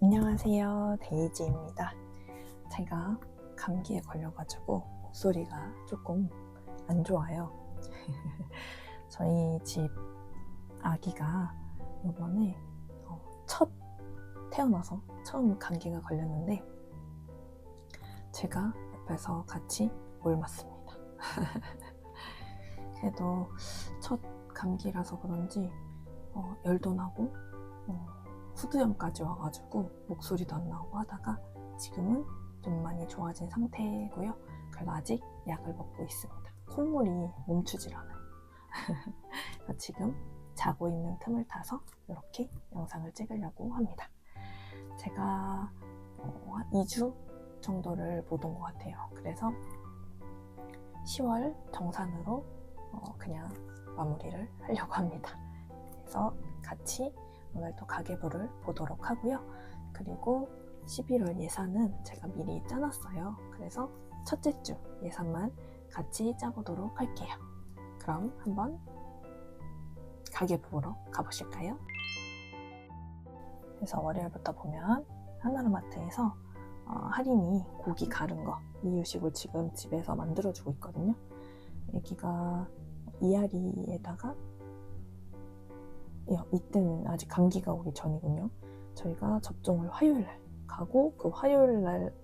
안녕하세요. 데이지입니다. 제가 감기에 걸려가지고 목소리가 조금 안 좋아요. 저희 집 아기가 이번에 어, 첫 태어나서 처음 감기가 걸렸는데 제가 옆에서 같이 물 맞습니다. 그래도 첫 감기라서 그런지 어, 열도 나고 어, 후두염까지 와가지고 목소리도 안 나오고 하다가 지금은 좀 많이 좋아진 상태고요. 그래도 아직 약을 먹고 있습니다. 콧물이 멈추질 않아요. 지금 자고 있는 틈을 타서 이렇게 영상을 찍으려고 합니다. 제가 어, 한 2주 정도를 못온것 같아요. 그래서 10월 정산으로 어, 그냥 마무리를 하려고 합니다. 그래서 같이 오늘 또 가계부를 보도록 하고요. 그리고 11월 예산은 제가 미리 짜놨어요. 그래서 첫째 주 예산만 같이 짜보도록 할게요. 그럼 한번 가계부 보러 가보실까요? 그래서 월요일부터 보면 하나로마트에서 어, 할인이 고기 가른 거 이유식을 지금 집에서 만들어주고 있거든요. 여기가 이아리에다가 야, 이때는 아직 감기가 오기 전이군요. 저희가 접종을 화요일 날 가고 그 화요일 날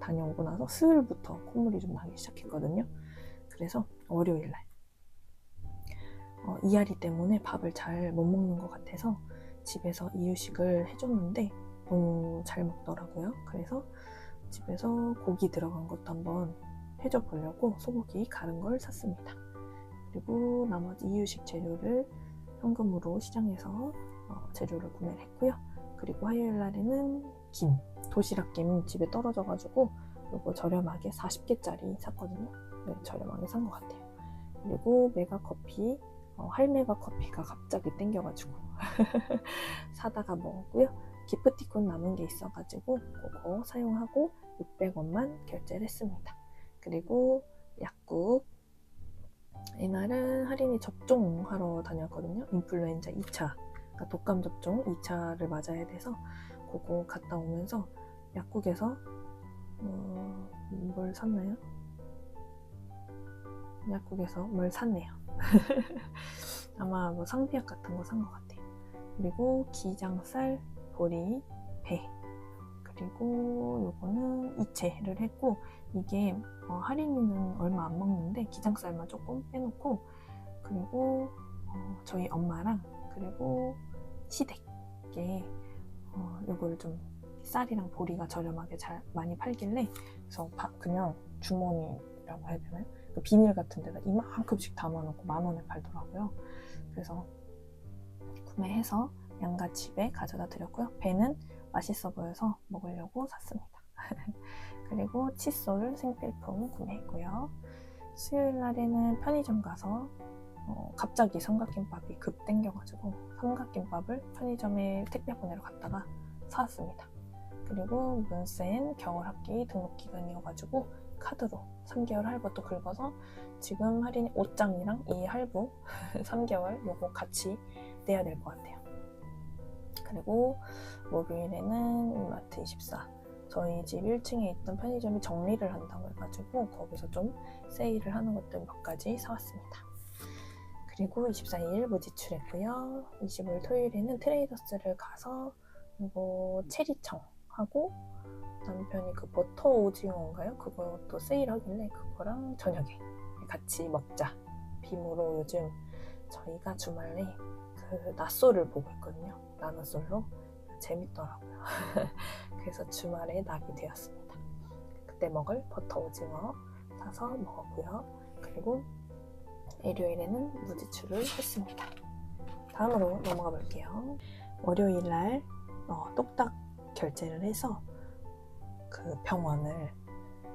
다녀오고 나서 수요일부터 콧물이 좀 나기 시작했거든요. 그래서 월요일 날 어, 이아리 때문에 밥을 잘 못 먹는 것 같아서 집에서 이유식을 해줬는데 너무 잘 먹더라고요. 그래서 집에서 고기 들어간 것도 한번 해줘 보려고 소고기 가른 걸 샀습니다. 그리고 나머지 이유식 재료를 현금으로 시장에서 어, 재료를 구매를 했고요. 그리고 화요일 날에는 김, 도시락 김 집에 떨어져가지고 이거 저렴하게 40개짜리 샀거든요. 네, 저렴하게 산 것 같아요. 그리고 메가 커피, 어, 할메가 커피가 갑자기 땡겨가지고 사다가 먹었고요. 기프티콘 남은 게 있어가지고 그거 사용하고 600원만 결제를 했습니다. 그리고 약국 이날은 할인이 접종하러 다녔거든요. 인플루엔자 2차, 그러니까 독감 접종 2차를 맞아야 돼서 그거 갔다 오면서 약국에서 어, 뭘 샀나요? 약국에서 뭘 샀네요. 아마 뭐 상비약 같은 거 산 것 같아요. 그리고 기장살, 보리, 배 그리고 요거는 이체를 했고 이게 어, 할인은 얼마 안 먹는데 기장살만 조금 빼놓고 그리고 어, 저희 엄마랑 그리고 시댁에 어, 요거를 좀 쌀이랑 보리가 저렴하게 잘 많이 팔길래 그래서 바- 그냥 주머니라고 해야 되나요? 그 비닐 같은 데다 이만큼씩 담아놓고 만 원에 팔더라고요. 그래서 구매해서 양가 집에 가져다 드렸고요. 배는 맛있어 보여서 먹으려고 샀습니다. 그리고 칫솔 생필품 구매했고요. 수요일 날에는 편의점 가서 어, 갑자기 삼각김밥이 급 땡겨가지고 삼각김밥을 편의점에 택배 보내러 갔다가 사왔습니다. 그리고 문센 겨울 학기 등록 기간이어가지고 카드로 3개월 할부도 긁어서 지금 할인 옷장이랑 이 할부 3개월 요거 같이 내야 될 것 같아요. 그리고 목요일에는 이마트 24 저희 집 1층에 있던 편의점이 정리를 한다고 해가지고 거기서 좀 세일을 하는 것들 몇 가지 사왔습니다. 그리고 24일 무지출했고요. 25일 토요일에는 트레이더스를 가서 이거 체리청 하고 남편이 그 버터 오징어인가요? 그것도 세일하길래 그거랑 저녁에 같이 먹자. 빔으로 요즘 저희가 주말에 그 낮소를 보고 있거든요. 나눗솔로 재밌더라고요. 그래서 주말에 나게 되었습니다. 그때 먹을 버터 오징어 사서 먹었고요. 그리고 일요일에는 무지출을 했습니다. 다음으로 넘어가 볼게요. 월요일 날 어, 똑딱 결제를 해서 그 병원을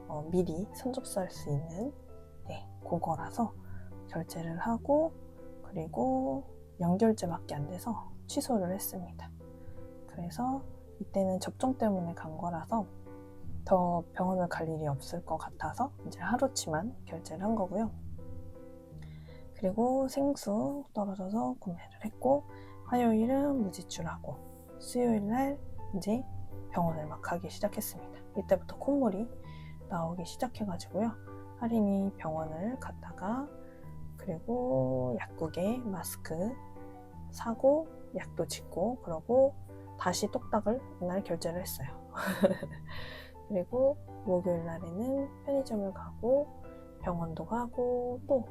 어, 미리 선접수할 수 있는 네, 그거라서 결제를 하고 그리고 연결제밖에 안 돼서 취소를 했습니다. 그래서 이때는 접종 때문에 간 거라서 더 병원을 갈 일이 없을 것 같아서 이제 하루치만 결제를 한 거고요. 그리고 생수 떨어져서 구매를 했고 화요일은 무지출하고 수요일 날 이제 병원을 막 가기 시작했습니다. 이때부터 콧물이 나오기 시작해가지고요. 할인이 병원을 갔다가 그리고 약국에 마스크 사고 약도 짓고 그러고 다시 똑딱을 이날 결제를 했어요. 그리고 목요일 날에는 편의점을 가고 병원도 가고 또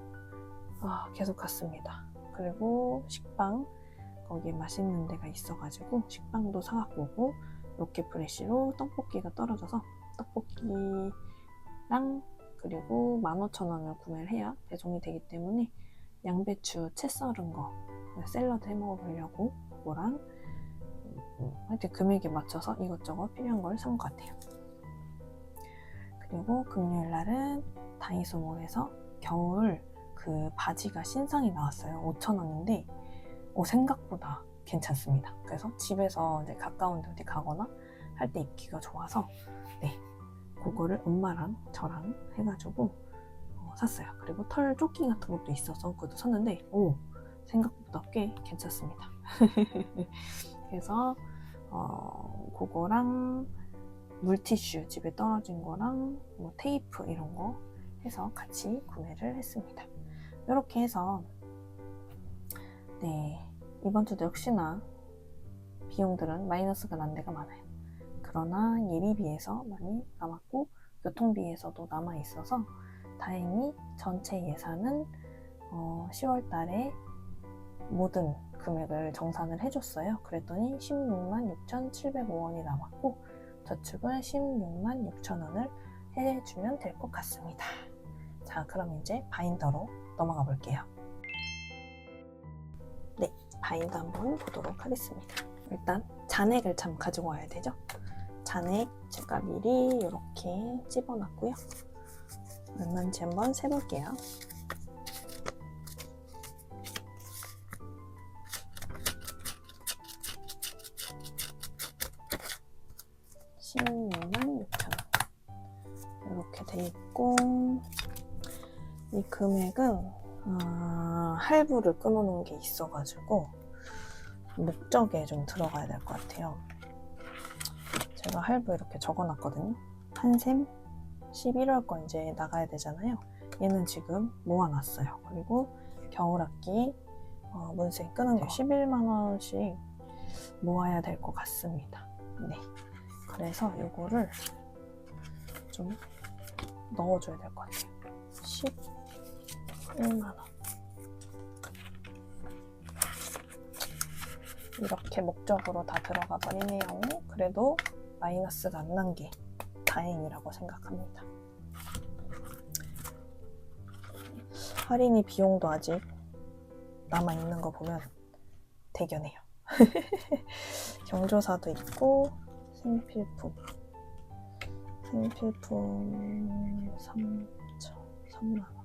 아, 계속 갔습니다. 그리고 식빵 거기에 맛있는 데가 있어가지고 식빵도 사갖고 오고 로켓프레시로 떡볶이가 떨어져서 떡볶이랑 그리고 15,000원을 구매를 해야 배송이 되기 때문에 양배추 채 썰은 거 샐러드 해 먹어보려고 그거랑 음, 하여튼 금액에 맞춰서 이것저것 필요한 걸 산 것 같아요. 그리고 금요일 날은 다이소몰에서 겨울 그 바지가 신상이 나왔어요. 5,000원인데 어, 생각보다 괜찮습니다. 그래서 집에서 이제 가까운 데 어디 가거나 할 때 입기가 좋아서 네 그거를 엄마랑 저랑 해가지고 어, 샀어요. 그리고 털 조끼 같은 것도 있어서 그것도 샀는데 오 생각보다 꽤 괜찮습니다. 그래서 어, 그거랑 물티슈 집에 떨어진 거랑 뭐 테이프 이런 거 해서 같이 구매를 했습니다. 이렇게 해서 네 이번 주도 역시나 비용들은 마이너스가 난 데가 많아요. 그러나 예비비에서 많이 남았고 교통비에서도 남아 있어서 다행히 전체 예산은 어, 10월 달에 모든 금액을 정산을 해줬어요. 그랬더니 16만 6,705원이 남았고 저축은 16만 6천원을 해주면 될 것 같습니다. 자, 그럼 이제 바인더로 넘어가 볼게요. 네, 바인더 한번 보도록 하겠습니다. 일단 잔액을 참 가지고 와야 되죠. 잔액 제가 미리 이렇게 찝어놨고요. 얼마인지 한번 세볼게요. 이 금액은 아, 할부를 끊어놓은 게 있어가지고 목적에 좀 들어가야 될 것 같아요. 제가 할부 이렇게 적어놨거든요. 한샘 11월 거 이제 나가야 되잖아요. 얘는 지금 모아놨어요. 그리고 겨울학기 어, 문세 끄는 거 11만 원씩 모아야 될 것 같습니다. 네. 그래서 이거를 좀 넣어줘야 될 것 같아요. 11만 원. 이렇게 목적으로 다 들어가 버리네요. 그래도 마이너스가 안 난 게 다행이라고 생각합니다. 할인이 비용도 아직 남아 있는 거 보면 대견해요. 경조사도 있고 생필품 생필품 3천 3만 원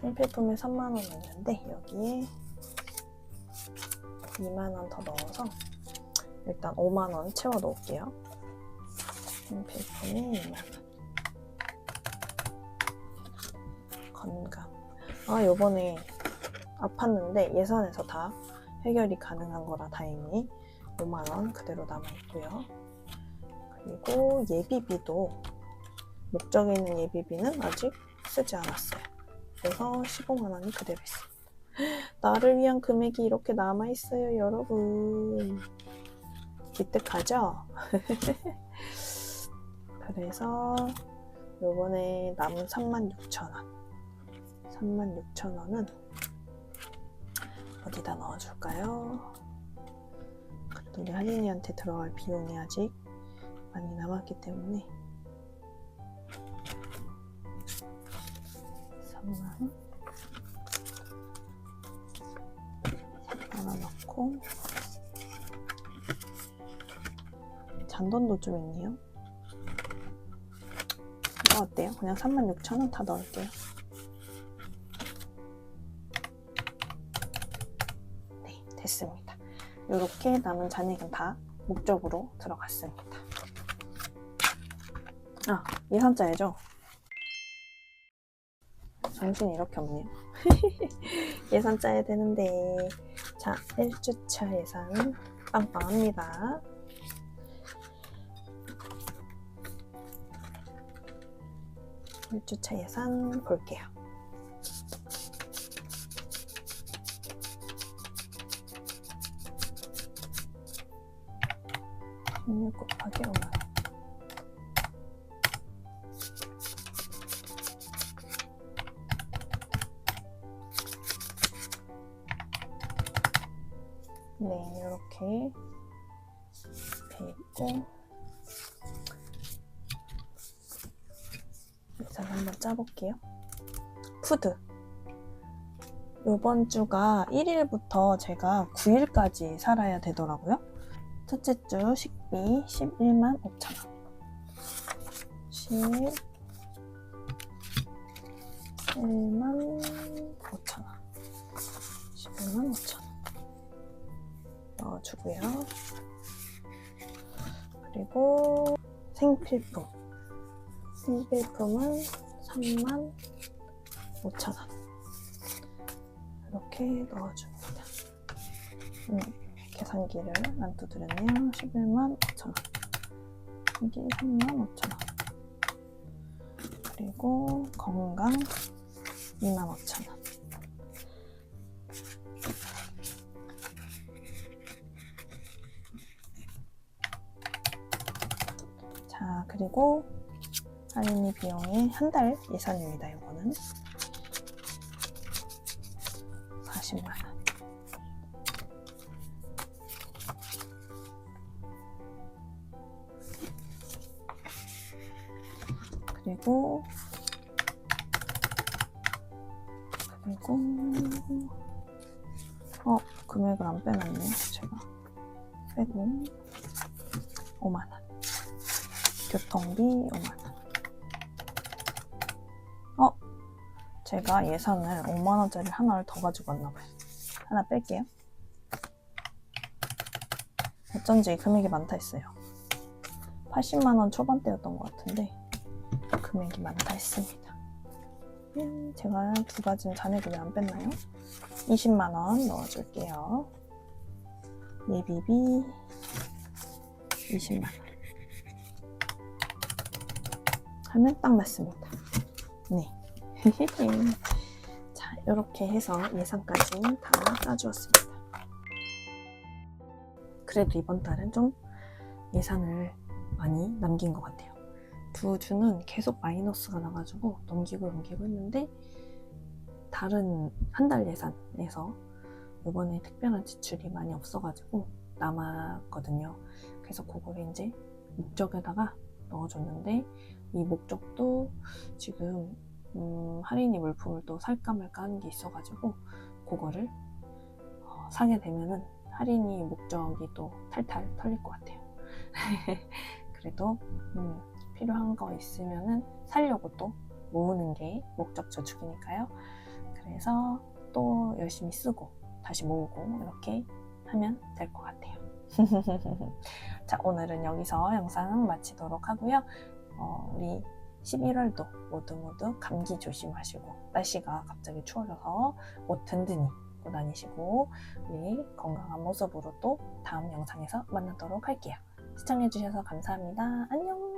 생필품에 3만 원 있는데 여기에 2만 원 더 넣어서 일단 5만 원 채워 놓을게요. 생필품에 2만 원. 건강. 아 요번에 아팠는데 예산에서 다 해결이 가능한 거라 다행히 5만 원 그대로 남아 있고요. 그리고 예비비도 목적에 있는 예비비는 아직 쓰지 않았어요. 그래서 15만 원이 그대로 있어요. 나를 위한 금액이 이렇게 남아 있어요, 여러분. 기특하죠? 그래서 요번에 남은 36,000원. 36,000원은 어디다 넣어줄까요? 그래도 우리 할인이한테 들어갈 비용이 아직 많이 남았기 때문에 3만원 하나 넣고. 잔돈도 좀 있네요. 이거 어때요? 그냥 36,000원 다 넣을게요. 네 됐습니다. 이렇게 남은 잔액은 다 목적으로 들어갔습니다. 아 예산자이죠? 정신 이렇게 없네요. 예산 짜야 되는데. 자, 1주차 예산 빵빵합니다. 1주차 예산 볼게요. 육 곱하기 5만 네, 이렇게 돼 있고 예산 한번 짜볼게요. 푸드 이번 주가 1일부터 제가 9일까지 살아야 되더라고요. 첫째 주 식비 11만 5천 원. 11만 5천 원. 11만 5천 원. 넣어주고요. 그리고 생필품. 생필품은 3만 5천 원. 이렇게 넣어줍니다. 음, 계산기를 안 두드렸네요. 11만 5천 원. 이게 3만 5천 원. 그리고 건강 2만 5천 원. 그리고 할인이 비용의 한달 예산입니다. 이거는 40만 원. 그리고 그리고 어 금액을 안 빼놨네요. 제가 빼고 5만 원. 교통비 5만 원. 어 제가 예산을 5만 원짜리 하나를 더 가지고 왔나 봐요. 하나 뺄게요. 어쩐지 금액이 많다 했어요. 80만 원 초반대였던 것 같은데 금액이 많다 했습니다. 음, 제가 두 가지는 잔액을 왜 안 뺐나요? 20만 원 넣어줄게요. 예비비 20만 원. 하면 딱 맞습니다. 네. 자, 이렇게 해서 예산까지 다 짜주었습니다. 그래도 이번 달은 좀 예산을 많이 남긴 것 같아요. 두 주는 계속 마이너스가 나가지고 넘기고 넘기고 했는데 다른 한 달 예산에서 이번에 특별한 지출이 많이 없어가지고 남았거든요. 그래서 그거를 이제 목적에다가 넣어줬는데 이 목적도 지금 음, 할인이 물품을 또 살까 말까 하는 게 있어가지고 그거를 어, 사게 되면은 할인이 목적이 또 탈탈 털릴 것 같아요. 그래도 음, 필요한 거 있으면은 살려고 또 모으는 게 목적 저축이니까요. 그래서 또 열심히 쓰고 다시 모으고 이렇게 하면 될 것 같아요. 자, 오늘은 여기서 영상 마치도록 하고요. 어, 우리 11월도 모두 모두 감기 조심하시고 날씨가 갑자기 추워져서 옷 든든히 입고 다니시고 우리 건강한 모습으로 또 다음 영상에서 만나도록 할게요. 시청해주셔서 감사합니다. 안녕!